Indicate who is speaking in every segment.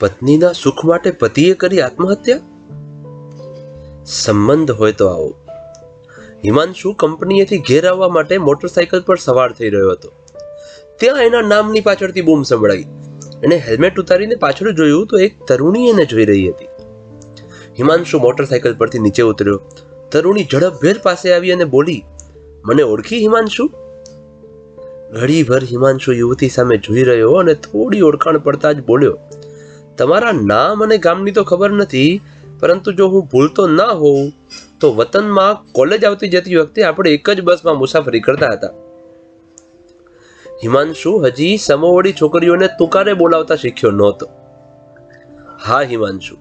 Speaker 1: પત્નીના સુખ માટે પતિએ કરી આત્મહત્યા? સંબંધ હોય તો આવો. હિમાંશુ કંપનીએથી ઘેર આવવા માટે મોટરસાયકલ પર સવાર થઈ રહ્યો હતો. ત્યાં એના નામની પાછળથી બૂમ સંભળાઈ એણે હેલ્મેટ ઉતારીને પાછળ જોયું તો એક તરુણી એને જોઈ રહી હતી. હિમાંશુ મોટરસાયકલ પરથી નીચે ઉતર્યો. તરુણી ઝડપભેર પાસે આવી અને બોલી, મને ઓળખી હિમાંશુ? ઘડીભર હિમાંશુ યુવતી સામે જોઈ રહ્યો અને થોડી ઓળખાણ પડતા જ બોલ્યો તમારા નામ અને ગામની તો ખબર નથી, પરંતુ જો હું ભૂલતો ના હોઉં, તો વતનમાં કોલેજ આવતી જતી વખતે આપણે એક જ બસમાં મુસાફરી કરતા હતા. હિમાંશુ હજી સમોવડી છોકરીઓને તુકારે બોલાવતા શીખ્યો નહોતો. હા, હિમાંશુ,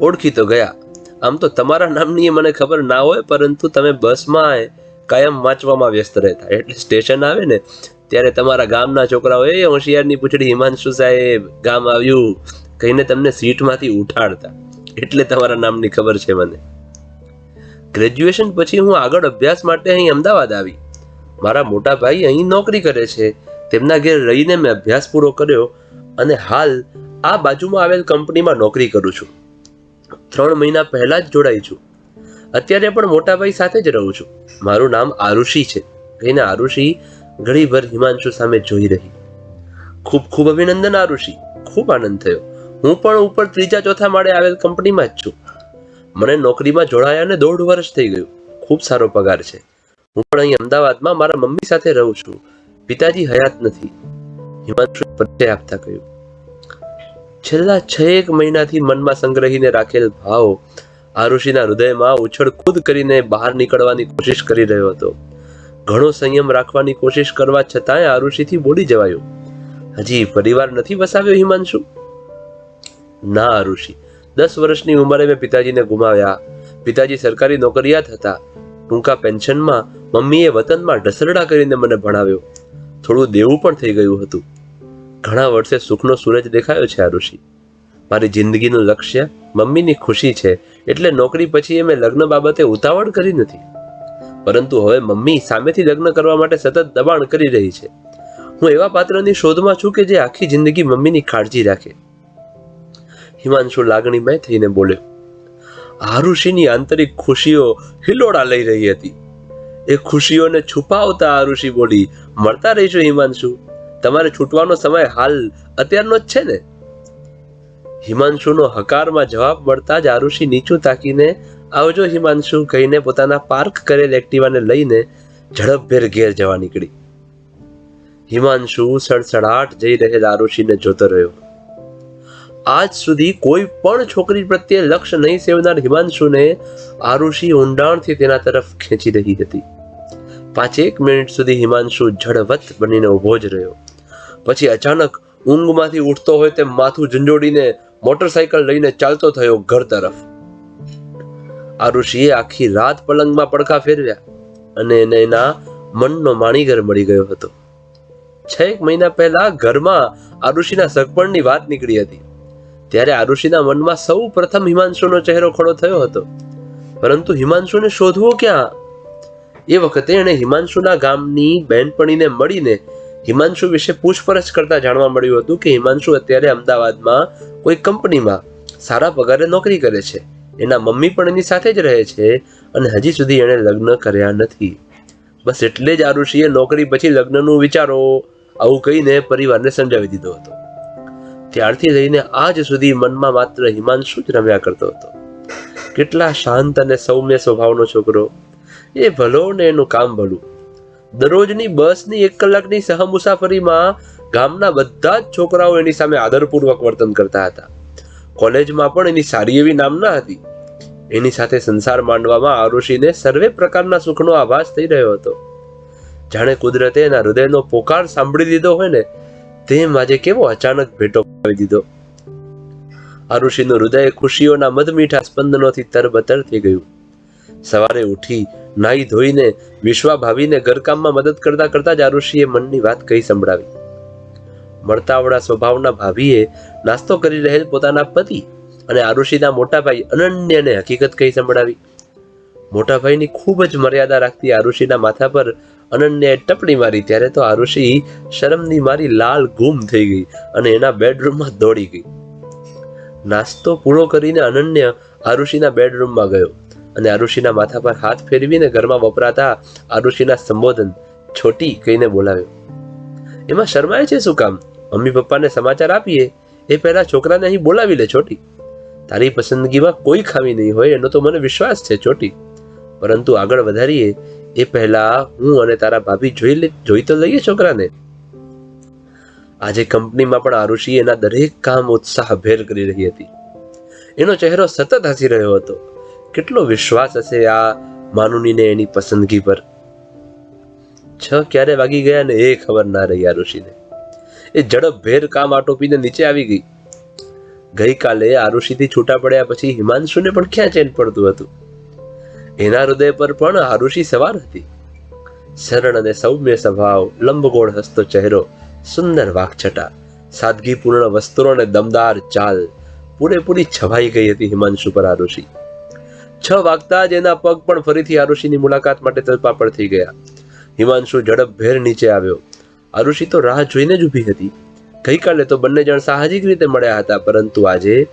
Speaker 1: ઓળખી તો ગયા. આમ તો તમારા નામની એ મને ખબર ના હોય, પરંતુ તમે બસમાં કાયમ વાંચવામાં વ્યસ્ત રહેતા. એટલે સ્ટેશન આવે ને, ત્યારે તમારા ગામના છોકરાઓ એ હોશિયારની પૂછડી, હિમાંશુ સાહેબ, ગામ આવ્યું. કહીને તમને સીટમાંથી ઉઠાડતા. એટલે તમારા નામની ખબર છે મને. ગ્રેજ્યુએશન પછી હું આગળ અભ્યાસ માટે અહીં અમદાવાદ આવી. મારા મોટા ભાઈ અહીં નોકરી કરે છે. તેમના ઘેર રહીને મેં અભ્યાસ પૂરો કર્યો અને હાલ આ બાજુમાં આવેલ કંપનીમાં નોકરી કરું છું. ત્રણ મહિના પહેલાં જ જોડાઈ છું. અત્યારે પણ મોટા ભાઈ સાથે જ રહું છું. મારું નામ આરુષિ છે. કહીને આરુષિ ઘડીભર હિમાંશુ સામે જોઈ રહી. ખૂબ ખૂબ અભિનંદન આરુષિ. ખૂબ આનંદ થયો. હું પણ ઉપર ત્રીજા ચોથા માળે આવેલ કંપનીમાં જ છું. મને નોકરીમાં જોડાયાને દોઢ વર્ષ થઈ ગયું. ખૂબ સારો પગાર છે. હું પણ અહીં અમદાવાદમાં મારા મમ્મી સાથે રહું છું. પિતાજી હયાત નથી. હિમાંશુ પરિચય આપતા કહ્યું. છેલ્લા છ એક મહિનાથી મનમાં સંગ્રહીને રાખેલ ભાવ આરુષિના હૃદયમાં ઉછળ ઉછળકૂદ કરીને બહાર નીકળવાની કોશિશ કરી રહ્યો હતો. ઘણો સંયમ રાખવાની કોશિશ કરવા છતાંય આરુષિથી બોલી જવાયો. હજી પરિવાર નથી વસાવ્યો હિમાંશુ? ના ઋષિ દસ વર્ષની ઉંમરે મેં પિતાજીને ગુમાવ્યા. પિતાજી સરકારી નોકરિયાત હતા. ટૂંકા પેન્શનમાં મમ્મીએ વતનમાં ઢસરડા કરીને મને ભણાવ્યો. થોડું દેવું પણ થઈ ગયું હતું. ઘણા વર્ષે સુખનો સૂરજ દેખાયો છે આરુષિ મારી જિંદગીનું લક્ષ્ય મમ્મીની ખુશી છે એટલે નોકરી પછી એ મેં લગ્ન બાબતે ઉતાવળ કરી નથી. પરંતુ હવે મમ્મી સામેથી લગ્ન કરવા માટે સતત દબાણ કરી રહી છે. હું એવા પાત્રની શોધમાં છું કે જે આખી જિંદગી મમ્મીની કાળજી રાખે. હિમાંશુ લાગણીમય થઈને બોલ્યો આરુષિની આંતરિક ખુશીઓ હિલોડા લઈ રહી હતી. એ ખુશીઓને છુપાવતા આરુષિ બોલી, મળતા રહીશું હિમાંશુ. તમારે છૂટવાનો સમય હાલ અત્યારનો જ છે ને? હિમાંશુનો હકારમાં જવાબ મળતા જ આરુષિ નીચું તાકીને, આવજો હિમાંશુ, કહીને પોતાના પાર્ક કરેલ એક્ટિવાને લઈને ઝડપભેર ઘેર જવા નીકળી. હિમાંશુ સડસડાટ જઈ રહેલ આરુષિને જોતો રહ્યો. આજ સુધી કોઈ પણ છોકરી પ્રત્યે લક્ષ્ય નહીં સેવનાર હિમાંશુને આરુષિ ઊંડાણથી તેના તરફ ખેંચી રહી હતી. પાંચેક મિનિટ સુધી હિમાંશુ જળવત બનીને ઊભો જ રહ્યો. પછી અચાનક ઊંઘમાંથી ઉઠતો હોય તેમ માથું ઝંઝોડીને મોટરસાયકલ લઈને ચાલતો થયો ઘર તરફ. આરુષિએ આખી રાત પલંગમાં પડખા ફેરવ્યા અને એને એના મનનો માણીઘર મળી ગયો હતો. છ એક મહિના પહેલા ઘરમાં આરુષિના સગપણની વાત નીકળી હતી. ત્યારે આરુષિના મનમાં સૌ પ્રથમ હિમાંશુનો ચહેરો ખડો થયો હતો. પરંતુ હિમાંશુને શોધવો ક્યાં? એ વખતે એણે હિમાંશુના ગામની બહેનપણીને મળીને હિમાંશુ વિશે પૂછપરછ કરતા જાણવા મળ્યું હતું કે હિમાંશુ અત્યારે અમદાવાદમાં કોઈ કંપનીમાં સારા પગારે નોકરી કરે છે. એના મમ્મી પણ એની સાથે જ રહે છે અને હજી સુધી એણે લગ્ન કર્યા નથી. બસ એટલે જ આરુષિએ નોકરી પછી લગ્નનું વિચારો આવું કહીને પરિવારને સમજાવી દીધો હતો. ત્યારથી લઈને આજ સુધી મનમાં માત્ર હિમાંશુ જ રમ્યા કરતો હતો. કેટલા શાંત અને સૌમ્ય સ્વભાવનો છોકરો. એ ભલો ને એનું કામ ભલું. દરરોજની બસની એક કલાકની સહ મુસાફરીમાં ગામના બધા જ છોકરાઓ એની સામે આદરપૂર્વક વર્તન કરતા હતા. કોલેજમાં પણ એની સારી એવી નામના હતી. એની સાથે સંસાર માંડવામાં આરુષિને સર્વે પ્રકારના સુખનો આભાસ થઈ રહ્યો હતો. જાણે કુદરતે એના હૃદયનો પોકાર સાંભળી દીધો હોય ને, તેમ આજે કેવો અચાનક ભેટો આવી દીધો ઋષિનું હૃદય ખુશીઓના મધમીઠા સ્પંદનોથી તરબતર થઈ ગયું. સવારે ઉઠી નાહી ધોઈને વિશ્વા ભાવીને ઘરકામમાં મદદ કરતા કરતા જ આરુષિએ મનની વાત કહી સંભળાવી. મળતાવડા સ્વભાવના ભાભીએ નાસ્તો કરી રહેલ પોતાના પતિ અને આરુષિના મોટાભાઈ અનન્યને હકીકત કહી સંભળાવી. મોટાભાઈની ખૂબ જ મર્યાદા રાખતી આરુષિના માથા પર અનન્યાએ ટપડી મારી ત્યારે તો આરુષિ શરમની મારી લાલ ગુમ થઈ ગઈ અને એના બેડરૂમમાં દોડી ગઈ. નાસ્તો પૂરો કરીને અનન્ય આરુષિના બેડરૂમમાં ગયો અને આરુષિના માથા પર હાથ ફેરવીને ઘરમાં વપરાતા આરુષિના સંબોધન છોટી કહીને બોલાવ્યો. એમાં શરમાય છે શું કામ? મમ્મી પપ્પાને સમાચાર આપીએ? એ પહેલા છોકરાને અહીં બોલાવી લે છોટી. તારી પસંદગીમાં કોઈ ખામી નહીં હોય, એનો તો મને વિશ્વાસ છે છોટી. પરંતુ આગળ વધારીએ એ પહેલા હું અને તારા ભાભી જોઈ લે જોઈ તો લઈએ છોકરાને. આજે કંપનીમાં પણ આરુષિ એના દરેક કામ ઉત્સાહભેર કરી રહી હતી. એનો ચહેરો સતત હસી રહ્યો હતો. કેટલો વિશ્વાસ હશે આ માનુનીને એની પસંદગી પર. છ ક્યારે વાગી ગયા ને એ ખબર ના રહી આરુષિને. એ ઝડપભેર કામ આટોપીને નીચે આવી ગઈ. ગઈકાલે આરુષિથી છૂટા પડ્યા પછી હિમાંશુને પણ ક્યાં ચેન પડતું હતું? એના હૃદય પર પણ આરુષિ સવાર હતી. સરળ અને સૌમ્ય સ્વભાવ, લંબગોળ હસતો ચહેરો, સુંદર વાકછટા, સાદગીપૂર્ણ વસ્ત્રો અને દમદાર ચાલ પૂરેપૂરી છવાઈ ગઈ હતી હિમાંશુ પર આરુષિ. છ વાગતા જ એના પગ પણ ફરીથી આરુષિની મુલાકાત માટે તલપાપડ થઈ ગયા. હિમાંશુ ઝડપભેર નીચે આવ્યો. આરુષિ તો રાહ જોઈને જ ઊભી હતી. ગઈકાલે તો બંને જણ સાહજિક રીતે મળ્યા હતા, પરંતુ આજે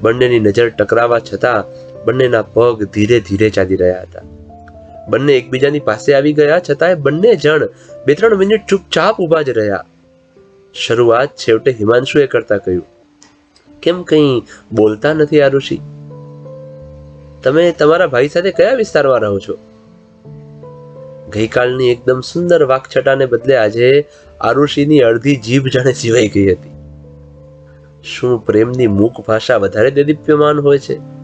Speaker 1: બંનેની નજર ટકરાવા છતાં બંનેના પગ ધીરે ધીરે ચાલી રહ્યા હતા. બંને એકબીજાની પાસે આવી ગયા છતાંય બંને જણ બે ત્રણ મિનિટ ચૂપચાપ ઊભા જ રહ્યા. શરૂઆત છેવટે હિમાંશુએ કરતા કહ્યું, કેમ કંઈ બોલતા નથી આરુષિ તમે તમારા ભાઈ સાથે કયા વિસ્તારમાં રહો છો? ગઈકાલની એકદમ સુંદર વાકછટાને બદલે આજે આરુષિની અડધી જીભ જાણે સિવાઈ ગઈ હતી. શું પ્રેમની મૂક ભાષા વધારે દેદીપ્યમાન હોય છે?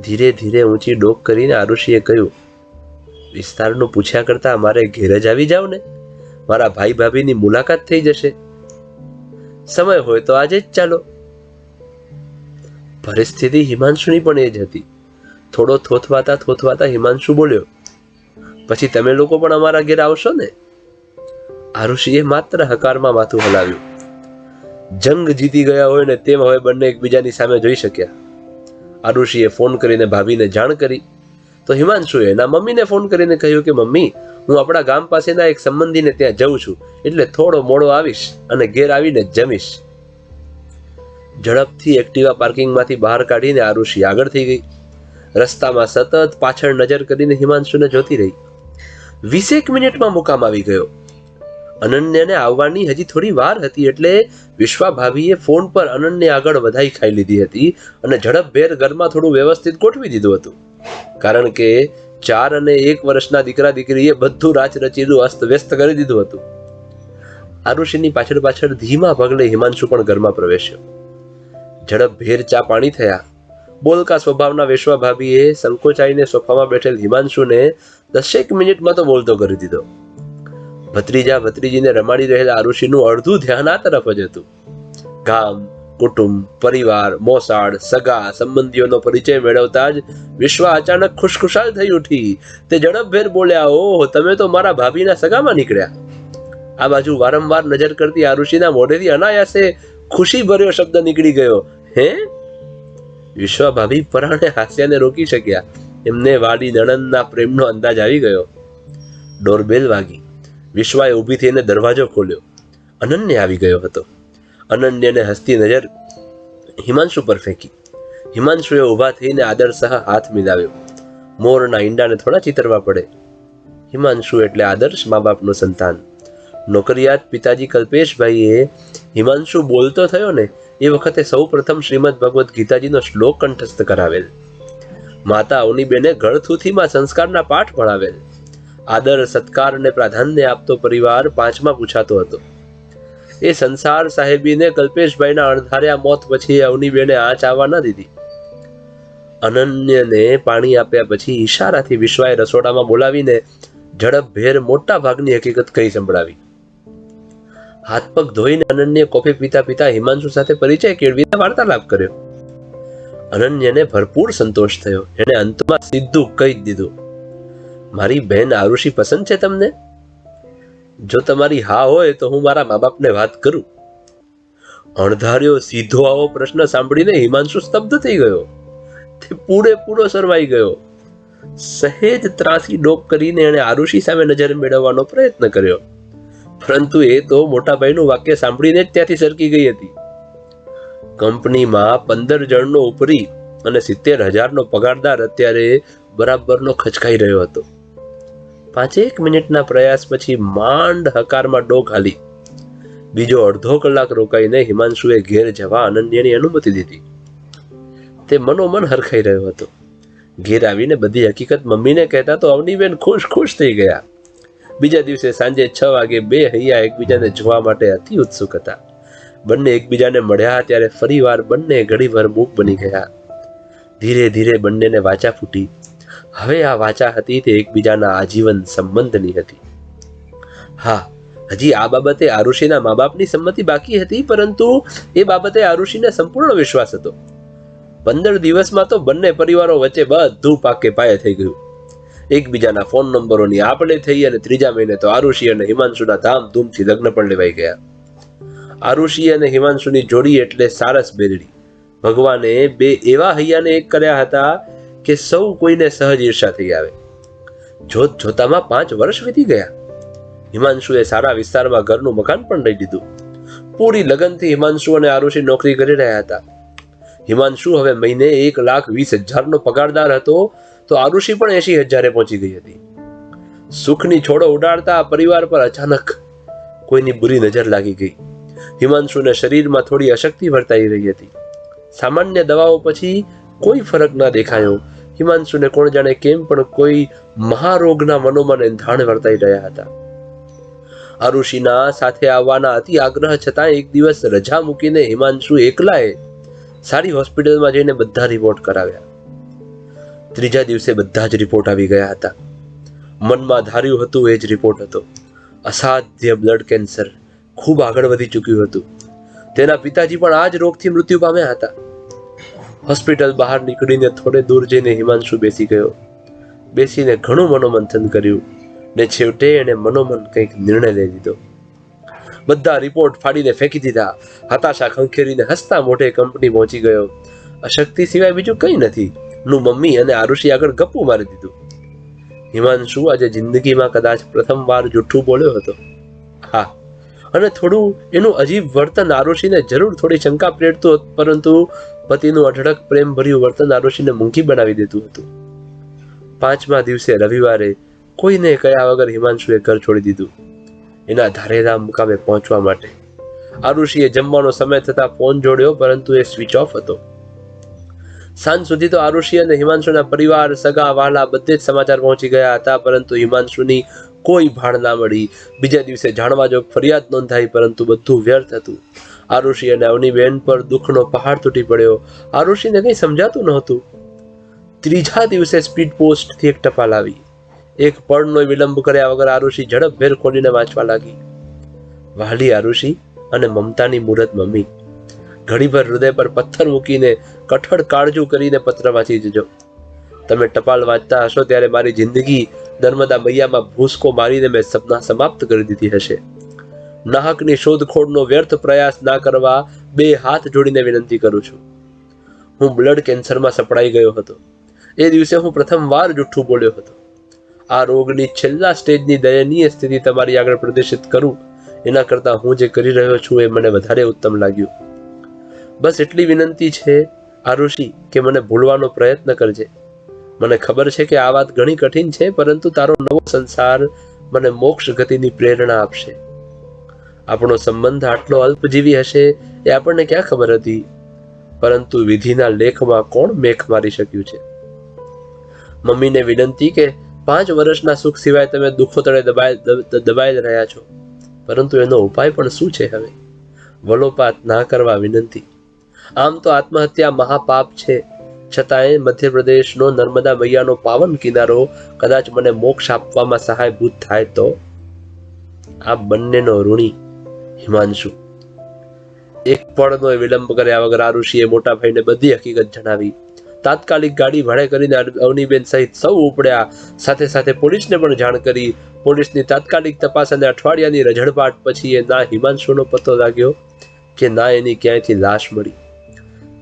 Speaker 1: ધીરે ધીરે ઊંચી ડોક કરીને આરુષિએ કહ્યું, વિસ્તારનું પૂછ્યા કરતા અમારે ઘેર જ આવી જાવ ને. મારા ભાઈ ભાભીની મુલાકાત થઈ જશે. સમય હોય તો આજે જ ચાલો. પરિસ્થિતિ હિમાંશુની પણ એ જ હતી. થોડો થોથવાતા થોથવાતા હિમાંશુ બોલ્યો, પછી તમે લોકો પણ અમારા ઘેર આવશો ને? આરુષિએ માત્ર હકારમાં માથું હલાવ્યું. જંગ જીતી ગયા હોય ને તેમ હવે બંને એકબીજાની સામે જોઈ શક્યા. આરુષિએ ફોન કરીને ભાભીને જાણ કરી. તો હિમાંશુએ એના મમ્મીને ફોન કરીને કહ્યું કે, મમ્મી, હું આપણા ગામ પાસેના એક સંબંધીને ત્યાં જઉં છું, એટલે થોડો મોડો આવીશ અને ઘેર આવીને જમીશ. ઝડપથી એક્ટિવા પાર્કિંગમાંથી બહાર કાઢીને આરુષિ આગળ થઈ ગઈ. રસ્તામાં સતત પાછળ નજર કરીને હિમાંશુને જોતી રહી. વીસેક મિનિટમાં મુકામ આવી ગયો. અનન્યાને આવવાની હજી થોડી વાર હતી એટલે વિશ્વાભાભીએ ફોન પર અનન્ય આગળ વધાઈ ખાઈ લીધી હતી અને ઝડપભેર ઘરમાં થોડું વ્યવસ્થિત ગોઠવી દીધું હતું. કારણ કે ચાર અને એક વર્ષના દીકરા દીકરીએ બધું રાચ રચીનું અસ્ત વ્યસ્ત કરી દીધું હતું. આરુષિની પાછળ પાછળ ધીમા પગલે હિમાંશુ પણ ઘરમાં પ્રવેશ્યો. ઝડપભેર ચા પાણી થયા. બોલકા સ્વભાવના વિશ્વાભાભીએ સંકોચાઈને સોફામાં બેઠેલ હિમાંશુને દસેક મિનિટમાં તો બોલતો કરી દીધો. ભત્રીજા ભત્રીજીને રમાડી રહેલા આરુષિનું અડધું ધ્યાન આ તરફ જ હતું. ગામ, કુટુંબ, પરિવાર, મોસાળ, સગા, સંબંધીઓનો પરિચય મેળવતા જ વિશ્વ અચાનક ખુશખુશાલ થઈ ઉઠી. તે ઝડપભેર બોલ્યા, ઓહ, તમે તો મારા ભાભીના સગામાં નીકળ્યા. આ બાજુ વારંવાર નજર કરતી આરુષિના મોઢેથી અનાયાસે ખુશી ભર્યો શબ્દ નીકળી ગયો, હે? વિશ્વા ભાભી પરાણે હાસ્યાને રોકી શક્યા. એમને વાડી નણંદના પ્રેમનો અંદાજ આવી ગયો. ડોરબેલ વાગી. વિશ્વાએ ઊભી થઈને દરવાજો ખોલ્યો. અનન્ય આવી ગયો હતો. અનન્યને હસતી નજર હિમાંશુ પર ફેંકી. હિમાંશુએ ઊભા થઈને આદર સહ હાથ મિલાવ્યો. મોરના ઈંડાને થોડા ચિતરવા પડે. હિમાંશુ એટલે આદર્શ મા બાપનું સંતાન. નોકરિયાત પિતાજી કલ્પેશભાઈએ હિમાંશુ બોલતો થયો ને, એ વખતે સૌ પ્રથમ શ્રીમદ ભગવદ્ ગીતાજીનો શ્લોક કંઠસ્થ કરાવેલ. માતા અવનીબેને ગળથુથીમાં સંસ્કારના પાઠ ભણાવેલ. આદર, સત્કાર અને પ્રાધાન્ય આપતો પરિવાર પાંચમાં પૂછાતો હતો. એ સંસાર સાહેબીને કલ્પેશભાઈના અણધાર્યા મોત પછી અવનીબેને આંચ આવવા ન દીધી. અનન્યને પાણી આપ્યા પછી ઈશારાથી વિશ્વાએ રસોડામાં બોલાવીને ઝડપભેર મોટા ભાગની હકીકત કહી સંભળાવી. હાથ પગ ધોઈને અનન્ય કોફી પીતા પીતા હિમાંશુ સાથે પરિચય કેળવીને વાર્તાલાપ કર્યો. અનન્યને ભરપૂર સંતોષ થયો. એણે અંતમાં સીધું કહી જ દીધું. મારી બહેન આરુષિ પસંદ છે તમને? જો તમારી હા હોય તો હું મારા મા બાપને વાત કરું. અણધાર્યો સીધો આવો પ્રશ્ન સાંભળીને હિમાંશુ સ્તબ્ધ થઈ ગયો. તે પૂરેપૂરો સરવાઈ ગયો. સહેજ ત્રાસી ડોક કરીને એણે આરુષિ સામે નજર મેળવવાનો પ્રયત્ન કર્યો. પરંતુ એ તો મોટાભાઈનું વાક્ય સાંભળીને જ ત્યાંથી સરકી ગઈ હતી. કંપનીમાં પંદર જણનો ઉપરી અને સિત્તેર હજારનો પગારદાર અત્યારે બરાબરનો ખચકાઈ રહ્યો હતો. પાંચેક મિનિટના પ્રયાસ પછી માંડ હકારમાં ડોક હાલી. બીજો અડધો કલાક રોકાઈને હિમાંશુએ ઘેર જવા અનન્યની અનુમતિ દીધી. તે મનોમન હરખાઈ રહ્યો હતો. ઘેર આવીને બધી હકીકત મમ્મીને કહેતા તો અવનીબેન ખુશ ખુશ થઈ ગયા. બીજા દિવસે સાંજે છ વાગે બે હૈયા એકબીજાને જોવા માટે અતિ ઉત્સુક હતા. બંને એકબીજાને મળ્યા ત્યારે ફરીવાર બંને ઘડીભર મૂક બની ગયા. ધીરે ધીરે બંનેને વાચા ફૂટી. હવે આ વાચા હતી તે એકબીજાના આજીવન સંબંધની હતી. હા, હજી આ બાબતે આરુષિના મા બાપની સંમતિ બાકી હતી, પરંતુ એ બાબતે આરુષિને સંપૂર્ણ વિશ્વાસ હતો. પંદર દિવસમાં તો બંને પરિવારો વચ્ચે બધું પાકે પાયે થઈ ગયું. એકબીજાના ફોન નંબરોની આપલે થઈ અને ત્રીજા મહિને તો આરુષિ અને હિમાંશુના ધામધૂમથી લગ્ન પણ લેવાઈ ગયા. આરુષિ અને હિમાંશુની જોડી એટલે સારસ બેરડી. ભગવાને બે એવા હૈયાને એક કર્યા હતા કે સૌ કોઈને સહજ ઈર્ષા થઈ આવે. જોત જોતામાં પાંચ વર્ષ વીતી ગયા. હિમાંશુએ સારા વિસ્તારમાં ઘરનું મકાન પણ લઈ લીધું. પૂરી લગનથી હિમાંશુ અને આરુષિ નોકરી કરી રહ્યા હતા. હિમાંશુ હવે મહિને એક લાખ વીસ હજારનો પગારદાર હતો, તો આરુષિ પણ એસી હજારે પહોંચી ગઈ હતી. સુખની છોડો ઉડાડતા પરિવાર પર અચાનક કોઈની બુરી નજર લાગી ગઈ. હિમાંશુને શરીરમાં થોડી અશક્તિ વર્તાઈ રહી હતી. સામાન્ય દવાઓ પછી કોઈ ફરક ના દેખાયો. હિમાંશુને કોણ જાણે કેમ પણ કોઈ મહારોગના મનોમન એંધાણ વર્તાઈ રહ્યા હતા. આરુષિના સાથે આવવાના અતિ આગ્રહ છતાં એક દિવસ રજા મૂકીને હિમાંશુ એકલાએ સારી હોસ્પિટલમાં જઈને બધા રિપોર્ટ કરાવ્યા. ત્રીજા દિવસે બધા જ રિપોર્ટ આવી ગયા હતા. મનમાં ધાર્યું હતું એ જ રિપોર્ટ હતો. અસાધ્ય બ્લડ કેન્સર ખૂબ આગળ વધી ચૂક્યું હતું. તેના પિતાજી પણ આ જ રોગથી મૃત્યુ પામ્યા હતા. હોસ્પિટલ બહાર નીકળીને થોડે દૂર જઈને હિમાંશુ બેસી ગયો. બેસીને ઘણું મનોમંથન કર્યું ને છેવટે એણે મનોમન કંઈક નિર્ણય લઈ લીધો. બધા રિપોર્ટ ફાડીને ફેંકી દીધા. હતાશા ખંખેરીને હસતા મોઢે કંપની પહોંચી ગયો. અશક્તિ સિવાય બીજું કંઈ નથી. નું મમ્મી અને આરુષિ આગળ ગપ્પુ મારી દીધું. હિમાંશુ આજે જિંદગીમાં કદાચ પ્રથમવાર જૂઠું બોલ્યો હતો. હા અને થોડું એનું અજીબ વર્તન આરુષિને જરૂર થોડી શંકા પ્રેરતું પરંતુ પતિનું અઢળક પ્રેમ ભર્યું વર્તન આરુષિને મૂંઘી બનાવી દેતું હતું. પાંચમા દિવસે રવિવારે કોઈને કયા વગર હિમાંશુએ ઘર છોડી દીધું. એના ધારેલા મુકામે પહોંચવા માટે. આરુષિએ જમવાનો સમય થતા ફોન જોડ્યો, પરંતુ એ સ્વિચ ઓફ હતો. સાંજ સુધી તો આરુષિ અને હિમાંશુના પરિવાર, સગા વાલા બધે જ સમાચાર પહોંચી ગયા હતા, પરંતુ હિમાંશુની કોઈ ભાણ ના મળી. બીજા દિવસે જાણવા જો ફરિયાદ નોંધાઈ, પરંતુ બધું વ્યર્થ હતું. આરુષિ અને અવનીબેન પર દુઃખનો પહાડ તૂટી પડ્યો. આરુષિને કંઈ સમજાતું નહોતું. ત્રીજા દિવસે સ્પીડ પોસ્ટથી એક ટપાલ આવી. એક પળનો વિલંબ કર્યા વગર આરુષિ ઝડપભેર ખોલીને વાંચવા લાગી. વાલી આરુષિ અને મમતાની મૂરત મમ્મી. ઘડીભર હૃદય પર પથ્થર મૂકીને કઠળ કાળજું કરીને પત્ર વાંચી જજો. તમે ટપાલ વાંચતા હશો ત્યારે મારી જિંદગી નર્મદા મૈયામાં ભૂસકો મારીને મેં સપના સમાપ્ત કરી દીધી હશે. નાહકની શોધખોળનો વ્યર્થ પ્રયાસ ના કરવા બે હાથ જોડીને વિનંતી કરું છું. હું બ્લડ કેન્સરમાં સપડાઈ ગયો હતો. એ દિવસે હું પ્રથમવાર જુઠ્ઠું બોલ્યો હતો. આ રોગની છેલ્લા સ્ટેજની દયનીય સ્થિતિ તમારી આગળ પ્રદર્શિત કરું, એના કરતાં હું જે કરી રહ્યો છું એ મને વધારે ઉત્તમ લાગ્યું. બસ એટલી વિનંતી છે, આરુષિ, કે મને ભૂલવાનો પ્રયત્ન કરજે. મને ખબર છે કે આ વાત ઘણી કઠિન છે, પરંતુ તારો નવો સંસાર મને મોક્ષ ગતિની પ્રેરણા આપશે. આપણો સંબંધ આટલો અલ્પજીવી હશે એ આપણને ક્યાં ખબર હતી? પરંતુ વિધિના લેખમાં કોણ મેખ મારી શક્યું છે? મમ્મીને વિનંતી કે પાંચ વર્ષના સુખ સિવાય તમે દુઃખો તળે દબાઈ દબાઈ રહ્યા છો. પરંતુ એનો ઉપાય પણ શું છે હવે? વલોપાત ના કરવા વિનંતી. આમ તો આત્મહત્યા મહાપાપ છે. છતાંય મધ્યપ્રદેશનો નર્મદા મૈયાનો પાવન કિનારો કદાચ મને મોક્ષ આપવામાં સહાયભૂત થાય તો? આ બંનેનો ઋણી હિમાંશુ. એક પળનો વિલંબ કર્યા વગર આરુષિએ મોટા ભાઈને બધી હકીકત જણાવી. તાત્કાલિક ગાડી ભાડે કરીને અવનીબેન સહિત સૌ ઉપડ્યા. સાથે સાથે પોલીસને પણ જાણ કરી. પોલીસની તાત્કાલિક તપાસ અને અઠવાડિયાની રઝળપાટ પછી એ ના હિમાંશુનો પતો લાગ્યો કે ના એની ક્યાંયથી લાશ મળી.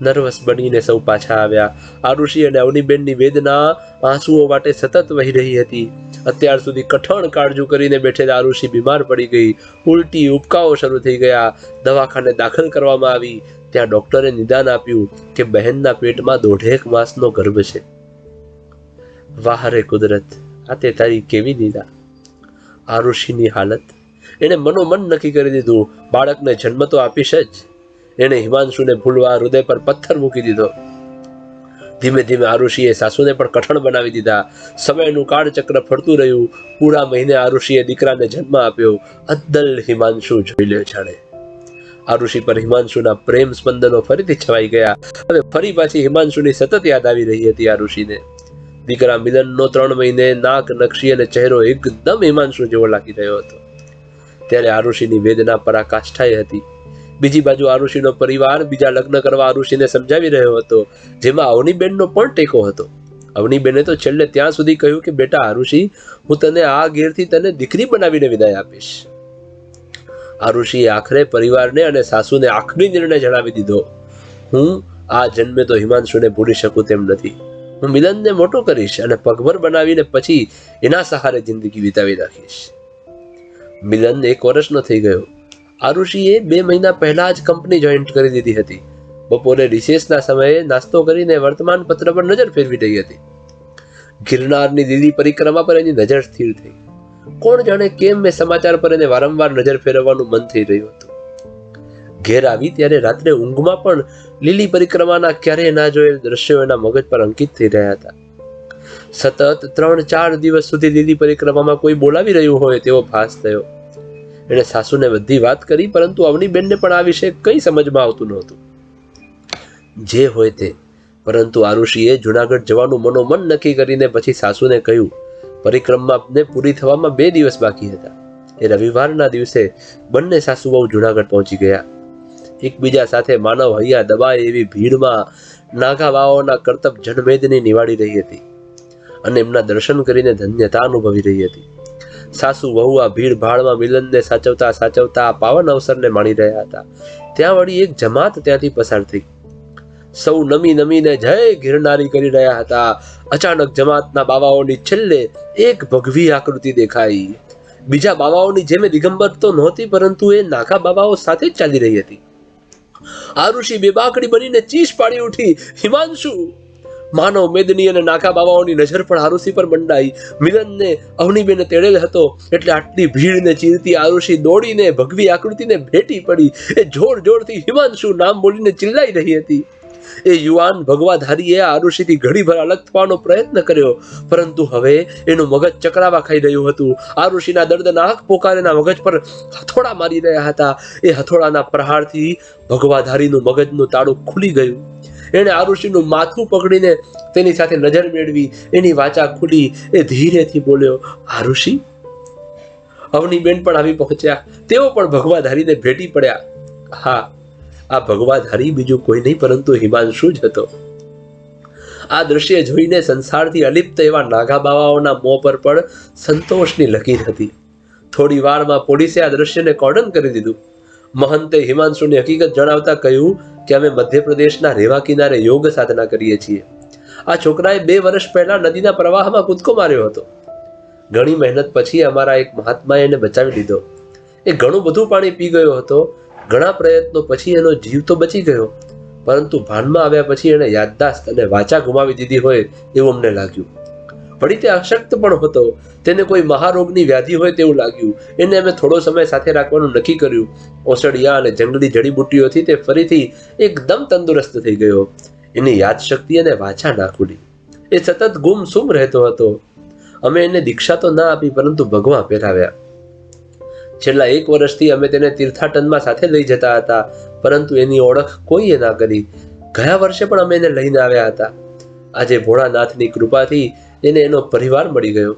Speaker 1: નર્વસ બનીને સૌ પાછા આવ્યા. આરુષિ અને અવનીબેનની વેદના આંસુઓ માટે સતત વહી રહી હતી. અત્યાર સુધી કઠણ કાળજુ કરીને બેઠેલા આરુષિ બીમાર પડી ગઈ. ઉલટી ઉબકાઓ શરૂ થઈ ગયા. દવાખાને દાખલ કરવામાં આવી. ત્યાં ડોક્ટરે નિદાન આપ્યું કે બહેનના પેટમાં દોઢેક માસનો ગર્ભ છે. વાહ રે કુદરત. આ તે તારી કેવી દીધા આરુષિની હાલત. એણે મનોમન નક્કી કરી દીધું. બાળકને જન્મ તો આપીશ જ. એણે હિમાંશુને ભૂલવા હૃદય પર પથ્થર મૂકી દીધો. ધીમે ધીમે આરુષિએ સાસુને પણ કઠણ બનાવી દીધા. સમયનું કાળચક્ર ફરતું રહ્યું. પૂરા મહિને આરુષિએ દીકરાને જન્મ આપ્યો. અદ્દલ હિમાંશુ જોઈ લે જાણે. આરુષિ પર હિમાંશુના પ્રેમ સ્પંદનો ફરીથી છવાઈ ગયા. હવે ફરી પાછી હિમાંશુની સતત યાદ આવી રહી હતી આરુષિને. દીકરા મિલનનો ત્રણ મહિને નાક, નકશી અને ચહેરો એકદમ હિમાંશુ જેવો લાગી રહ્યો હતો. ત્યારે આરુષિની વેદના પરાકાષ્ઠાએ હતી. બીજી બાજુ આરુષિનો પરિવાર બીજા લગ્ન કરવા આરુષિને સમજાવી રહ્યો હતો, જેમાં અવનીબેનનો પણ ટેકો હતો. અવનીબેને તો છેલ્લે ત્યાં સુધી કહ્યું કે, બેટા આરુષિ, હું તને આ ઘેરથી તને દીકરી બનાવીને વિદાય આપીશ. આરુષિએ આખરે પરિવારને અને સાસુને આખરી નિર્ણય જણાવી દીધો. હું આ જન્મે તો હિમાંશુને ભૂલી શકું તેમ નથી. હું મિલનને મોટો કરીશ અને પગભર બનાવીને પછી એના સહારે જિંદગી વિતાવી રાખીશ મિલન એક વર્ષનો થઈ ગયો. આરુષિએ બે મહિના પહેલા જ કંપની જોઈન્ટ કરી દીધી હતી. બપોરે રિસેસના સમયે નાસ્તો કરીને વર્તમાન પત્ર પર નજર ફેરવી રહી હતી. ગિરનારની દીદી પરિક્રમા પર એની નજર સ્થિર થઈ. કોણ જાણે કેમ મેં સમાચાર પર એને વારંવાર નજર ફેરવવાનું મન થઈ રહ્યું હતું. ઘેર આવી ત્યારે રાત્રે ઊંઘમાં પણ લીલી પરિક્રમાના ક્યારેય ના જોયેલ દ્રશ્યો એના મગજ પર અંકિત થઈ રહ્યા હતા. સતત ત્રણ ચાર દિવસ સુધી દીદી પરિક્રમામાં કોઈ બોલાવી રહ્યું હોય તેવો ભાસ થયો. એણે સાસુને બધી વાત કરી, પરંતુ અવનીબેનને પણ આ વિશે કંઈ સમજમાં આવતું નહોતું જે હોય તે. પરંતુ આરુષિએ જુનાગઢ જવાનું મનોમન નક્કી કરીને પછી સાસુને કહ્યું, પરિક્રમાને પૂરી થવામાં બે દિવસ બાકી હતા. એ રવિવારના દિવસે બંને સાસુ બહુ જુનાગઢ પહોંચી ગયા. એકબીજા સાથે માનવ હૈયા દબાય એવી ભીડમાં નાગા બાવાઓના કરતબ જનમેદની નિવાડી રહી હતી અને એમના દર્શન કરીને ધન્યતા અનુભવી રહી હતી. સાસુ, વહુ આ ભીડ ભાડમાં મિલનને સાચવતા સાચવતા આ પાવન અવસરને માણી રહ્યા હતા. ત્યાં વળી એક જમાત ત્યાંથી પસાર થઈ. સૌ નમી નમીને જય ગિરનારી કરી રહ્યા હતા. અચાનક જમાતના બાવાઓની છેલ્લે એક ભગવી આકૃતિ દેખાઈ. બીજા બાવાઓની જેમ દિગંબર તો નહોતી, પરંતુ એ નાગા બાવાઓ સાથે જ ચાલી રહી હતી. આ ઋષિ બેબાકડી બનીને ચીસ પાડી ઉઠી, હિમાંશુ માનવ મેદની અને નાકા બાવાઓની નજર પણ આરુષિ પર મંડાઈ. મિલનને અવનીબેને તેડેલ હતો એટલે આટલી ભીડને ચીરતી આરુષિ દોડીને, ભગવી આકૃતિને ભેટી પડી. એ જોર જોરથી હિમાંશુ નામ બોલીને ચિલ્લાઈ રહી હતી. એ યુવાન ભગવાધારીએ આરુષિથી ઘડીભર અલગ થવાનો પ્રયત્ન કર્યો. પરંતુ હવે એનું મગજ ચકરાવા ખાઈ રહ્યું હતું. આરુષિના દર્દનાક પોકારેના મગજ પર હથોડા મારી રહ્યા હતા. એ હથોડાના પ્રહારથી ભગવાધારીનું મગજનું તાળું ખુલી ગયું. એણે ઋષિનું માથું પકડીને તેની સાથે નજર મેળવી, એની વાચા ખુલી, એ ધીરેથી બોલ્યો આરુષિ અવનીબેન પણ આવી પહોંચ્યા. તેઓ પણ ભગવાધારીને ભેટી પડ્યા. હા, આ ભગવાધારી બીજું કોઈ નહીં, પરંતુ હિમાંશુ જ હતો. આ દ્રશ્ય જોઈને સંસારથી અલિપ્ત એવા નાગા બાવાઓના મોં પર પણ સંતોષની લકીર હતી. થોડી વારમાં પોલીસે આ દ્રશ્યને કોર્ડન કરી દીધું. મહંતે હિમાંશુની હકીકત જણાવતા કહ્યું કે અમે મધ્યપ્રદેશના રેવા કિનારે યોગ સાધના કરીએ છીએ. આ છોકરાએ બે વર્ષ પહેલાં નદીના પ્રવાહમાં કૂદકો માર્યો હતો. ઘણી મહેનત પછી અમારા એક મહાત્માએ એને બચાવી લીધો. એ ઘણું બધું પાણી પી ગયો હતો. ઘણા પ્રયત્નો પછી એનો જીવ તો બચી ગયો. પરંતુ ભાનમાં આવ્યા પછી એણે યાદદાસ્ત અને વાચા ગુમાવી દીધી હોય એવું અમને લાગ્યું. વળી અશક્ત પણ હતો. તેને કોઈ મહારોગની વ્યાધિ હોય તેવું લાગ્યું. એને અમે થોડો સમય સાથે રાખવાનું નક્કી કર્યું. ઓસડિયા અને જંગલી જડીબુટ્ટીઓથી તે ફરીથી એકદમ તંદુરસ્ત થઈ ગયો. એની યાદશક્તિ અને વાચા ના ખુલી એ સતત ગુમસુમ રહેતો હતો. અમે એને દીક્ષા તો ના આપી, પરંતુ ભગવા પહેરાવ્યા. છેલ્લા એક વર્ષથી અમે તેને તીર્થાટનમાં સાથે લઈ જતા હતા, પરંતુ એની ઓળખ કોઈએ ના કરી. ગયા વર્ષે પણ અમે એને લઈને આવ્યા હતા. આજે ભોળાનાથની કૃપાથી એને એનો પરિવાર મળી ગયો.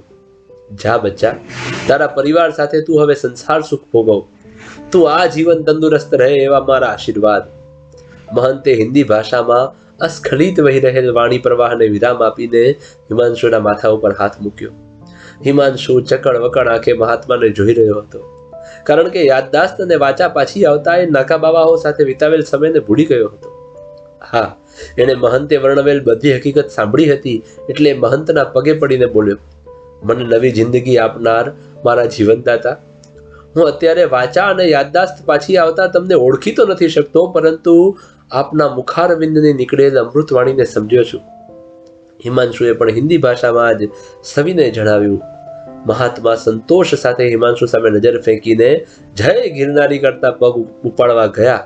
Speaker 1: જા બચ્ચા, તારા પરિવાર સાથે તું હવે સંસાર સુખ ભોગવ. તું આ જીવન તંદુરસ્ત રહે એવા મારા આશીર્વાદ. મહંતે હિન્દી ભાષામાં અસ્ખલિત વહી રહેલ વાણી પ્રવાહને વિરામ આપીને હિમાંશુના માથા ઉપર હાથ મૂક્યો. હિમાંશુ ચકડ વકડ આંખે મહાત્માને જોઈ રહ્યો હતો. કારણ કે યાદદાસ્ત અને વાચા પાછી આવતા એ નાકા બાબાઓ સાથે વિતાવેલ સમયને ભૂલી ગયો હતો. હા, એણે મહંતે વર્ણવેલ બધી હકીકત સાંભળી હતી એટલે મહંતના પગે પડીને બોલ્યો, મને નવી જિંદગી આપનાર મારા જીવનદાતા, હું અત્યારે વાચા અને યાદદાસ્ત પાછી આવતા તમને ઓળખી તો નથી શકતો, પરંતુ આપના મુખારવિંદની નીકળેલ અમૃતવાણીને સમજ્યો છું. હિમાંશુએ પણ હિન્દી ભાષામાં જ સવિને જણાવ્યું. મહાત્મા સંતોષ સાથે હિમાંશુ સામે નજર ફેંકીને જય ગિરનારી કરતા પગ ઉપાડવા ગયા.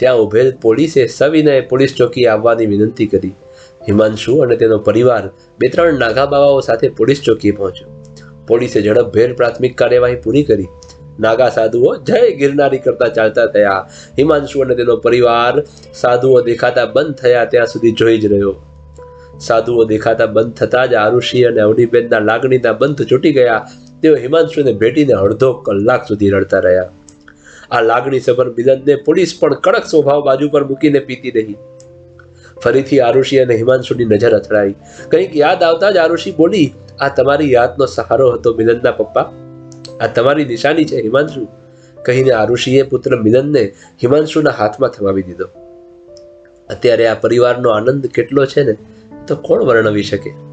Speaker 1: ત્યાં ઉભેલ પોલીસે સવિનય પોલીસ ચોકી આવવાની વિનંતી કરી. હિમાંશુ અને તેનો પરિવાર બે ત્રણ નાગા બાવાઓ સાથે પોલીસ ચોકીએ પહોંચ્યો. પોલીસે ઝડપભેર પ્રાથમિક કાર્યવાહી પૂરી કરી. નાગા સાધુઓ જય ગિરનારી કરતા ચાલતા થયા. હિમાંશુ અને તેનો પરિવાર સાધુઓ દેખાતા બંધ થયા ત્યાં સુધી જોઈ જ રહ્યો. સાધુઓ દેખાતા બંધ થતા જ આરુષી અને અવનીબેનના લાગણીના બંધ છૂટી ગયા. તેઓ હિમાંશુને ભેટીને અડધો કલાક સુધી રડતા રહ્યા. આ લાગણી સભર મિલનને પોલીસ પણ કડક સ્વભાવ બાજુ પર મૂકીને પીતી રહી. ફરીથી આરુષિ અને હિમાંશુની નજર અથડાઈ. કંઈક યાદ આવતા જ આરુષિ બોલી, આ તમારી યાદનો સહારો હતો મિલનના પપ્પા. આ તમારી નિશાની છે, હિમાંશુ. કહીને આરુષિએ પુત્ર મિલનને હિમાંશુના હાથમાં થમાવી દીધો. અત્યારે આ પરિવારનો આનંદ કેટલો છે ને, તો કોણ વર્ણવી શકે?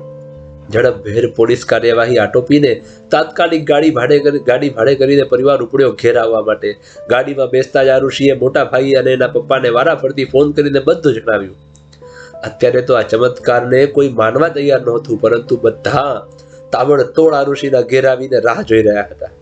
Speaker 1: ઝડપભેર પોલીસ કાર્યવાહી આટોપીને તાત્કાલિક ગાડી ભાડે કરી ગાડી ભાડે કરીને પરિવાર ઉપડ્યો ઘેર આવવા માટે. ગાડીમાં બેસતા જ આરુષીએ મોટા ભાઈ અને એના પપ્પાને વારાફરતી ફોન કરીને બધું જણાવ્યું. અત્યારે તો આ ચમત્કારને કોઈ માનવા તૈયાર નહોતું, પરંતુ બધા તાબડતોડ આરુષીના ઘેર આવીને રાહ જોઈ રહ્યા હતા.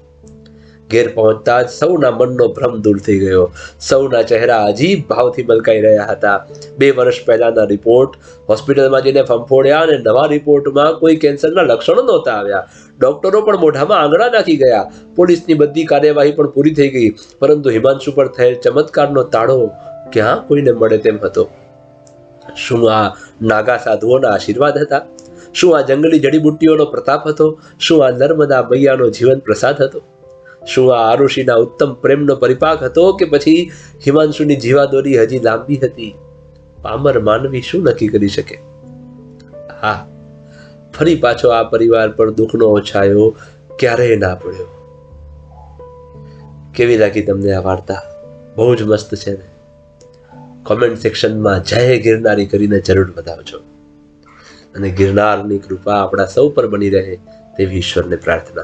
Speaker 1: ઘેર પહોંચતા જ સૌના મનનો ભ્રમ દૂર થઈ ગયો. સૌના ચહેરા અજીબ ભાવથી મલકાઈ રહ્યા હતા. બે વર્ષ પહેલાના રિપોર્ટ, હોસ્પિટલમાં જઈને ફંફોડ્યા અને નવા રિપોર્ટમાં કોઈ કેન્સરના લક્ષણો નહોતા આવ્યા. ડોક્ટરો પણ મોઢામાં આંગળા નાખી ગયા. પોલીસની બધી કાર્યવાહી પણ પૂરી થઈ ગઈ. પરંતુ હિમાંશુ પર થયેલ ચમત્કારનો તાળો ક્યાં કોઈને મળે તેમ હતો? શું આ નાગા સાધુઓના આશીર્વાદ હતા? શું આ જંગલી જડીબુટ્ટીઓનો પ્રતાપ હતો? શું આ નર્મદા મૈયાનો જીવન પ્રસાદ હતો? શું આ આરુષિના ઉત્તમ પ્રેમનો પરિપાક હતો કે પછી હિમાંશુની જીવાદોરી હજી લાંબી હતી. પામર માનવી શું નક્કી કરી શકે? હા, ફરી પાછો આ પરિવાર પર દુઃખનો ઓછાયો ક્યારેય ના પડ્યો. કેવી લાગી તમને આ વાર્તા? બહુ જ મસ્ત છે ને? કોમેન્ટ સેક્શનમાં જય ગિરનારી કરીને જરૂર બતાવજો. અને ગિરનારની કૃપા આપણા સૌ પર બની રહે તેવી ઈશ્વરને પ્રાર્થના.